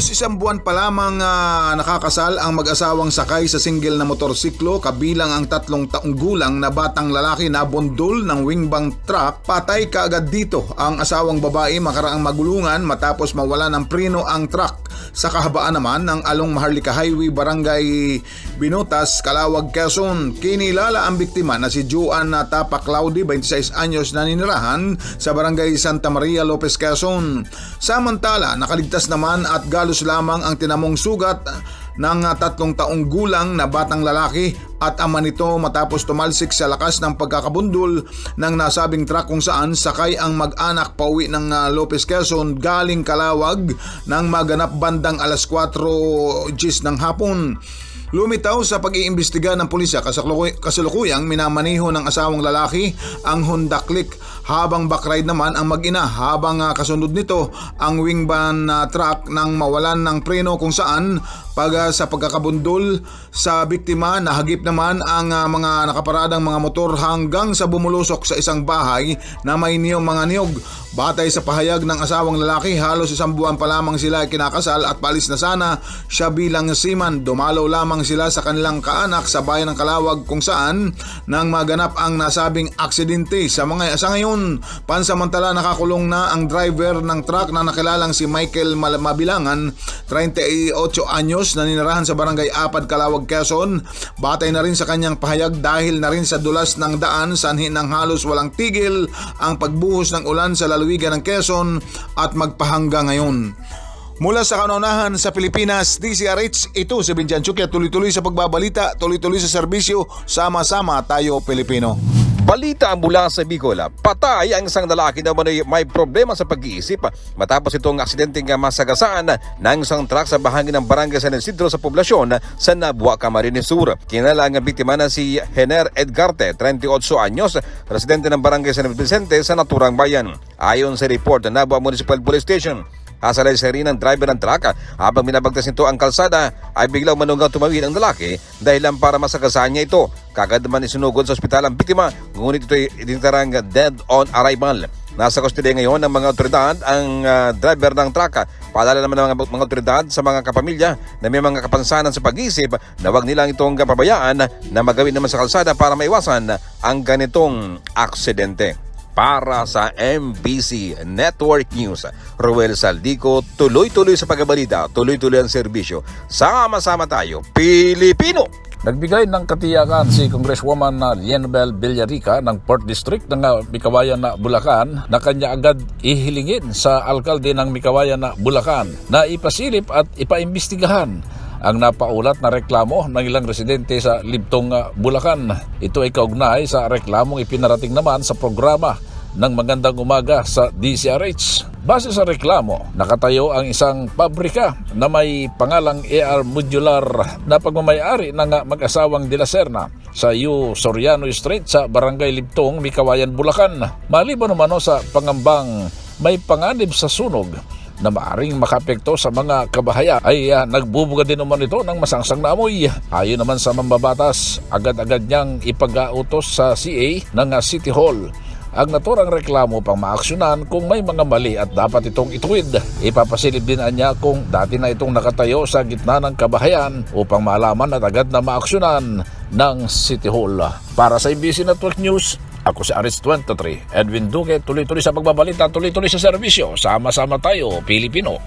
Halos isang buwan pa lamang ah, nakakasal ang mag-asawang sakay sa single na motorsiklo kabilang ang tatlong taong gulang na batang lalaki na bundol ng wingbang truck. Patay kaagad dito ang asawang babae makaraang magulungan matapos mawala ng preno ang truck. Sa kahabaan naman ng Along Maharlika Highway, Barangay Binotas, Calawag, Quezon. Kinilala ang biktima na si Juan Tapa Claudi, 26 anyos na ninirahan sa Barangay Santa Maria, Lopez, Quezon. Samantala, nakaligtas naman at galos lamang ang tinamong sugat ng tatlong taong gulang na batang lalaki at ama nito matapos tumalsik sa lakas ng pagkakabundol ng nasabing truck kung saan sakay ang mag-anak pauwi ng ah, Lopez Quezon galing Kalawag nang maganap bandang alas 4 gis ng hapon. Lumitaw sa pag-iimbestiga ng pulisya kasalukuy- kasalukuyang minamaniho ng asawang lalaki ang Honda Click habang backride naman ang mag-ina habang ah, kasunod nito ang wingman na truck nang mawalan ng preno kung saan pag ah, sa pagkakabundol sa biktima nahagip naman ang ah, mga nakaparadang mga motor hanggang sa bumulusok sa isang bahay na may niyong mga niyog. Batay sa pahayag ng asawang lalaki, halos isang buwan pa lamang sila kinakasal at palis na sana siya bilang seaman. Dumalaw lamang sila sa kanilang kaanak sa bayan ng Kalawag kung saan nang maganap ang nasabing aksidente. Sa mga sa ngayon, pansamantala nakakulong na ang driver ng truck na nakilalang si Michael Mabilangan, 38 anyos na ninirahan sa barangay Apad, Kalawag, Quezon. Batay na rin sa kanyang pahayag dahil na rin sa dulas ng daan sanhi ng halos walang tigil ang pagbuhos ng ulan sa lalawigan ng Quezon at magpahangga ngayon. Mula sa kaunahan sa Pilipinas, DCRH, ito si Binjan Chukya, tuloy-tuloy sa pagbabalita, tuloy-tuloy sa serbisyo, sama-sama tayo Pilipino. Balita mula sa Bicol, patay ang isang lalaki na may, may problema sa pag-iisip matapos itong aksidenteng masagasaan ng isang truck sa bahagi ng barangay San Isidro sa poblasyon sa Nabua, Camarines Sur. Kinala ang biktima na si Hener Edgarte, 38 anyos, residente ng barangay San Vicente sa naturang bayan. Ayon sa report ng Nabua Municipal Police Station, Asalay sa rin ng driver ng truck habang binabagtas nito ang kalsada ay biglang manunggang tumawid ang lalaki dahilan para masagasaan niya ito. Kagad naman isinugod sa ospital ang biktima ngunit ito ay itinarang dead on arrival. Nasa kustodiya ngayon ng mga otoridad ang ah, driver ng truck. Paalala naman ng mga, mga otoridad sa mga kapamilya na may mga kapansanan sa pag-iisip na wag nilang itong pabayaan na magawin naman sa kalsada para maiwasan ang ganitong aksidente. Para sa MBC Network News, Ruel Saldico, tuloy-tuloy sa pagbabalita, tuloy-tuloy ang serbisyo. Sama-sama tayo, Pilipino! Nagbigay ng katiyakan si Congresswoman Lienbel Villarica ng Port District ng Mikawayan na Bulacan na kanya agad ihilingin sa alkalde ng Mikawayan na Bulacan na ipasilip at ipaimbestigahan ang napaulat na reklamo ng ilang residente sa Libtong ah, Bulacan. Ito ay kaugnay sa reklamong ipinarating naman sa programa ng magandang umaga sa DCRH. Base sa reklamo, nakatayo ang isang pabrika na may pangalang AR Modular na pagmamayari ng mag-asawang De La Serna sa U. Soriano Street sa Barangay Libtong, Mikawayan, Bulacan. Maliban naman sa pangambang may panganib sa sunog na maaring makapekto sa mga kabahaya ay uh, nagbubuga din naman ito ng masangsang na amoy. Ayon naman sa mambabatas, agad-agad niyang ipag-autos sa CA ng ah, City Hall ang naturang reklamo pang maaksyonan kung may mga mali at dapat itong ituwid. Ipapasilip din niya kung dati na itong nakatayo sa gitna ng kabahayan upang malaman at agad na maaksyonan ng City Hall. Para sa IBC Network News, ako si Aris 23, Edwin Duque, tuloy-tuloy sa pagbabalita, tuloy-tuloy sa serbisyo. Sama-sama tayo, Pilipino.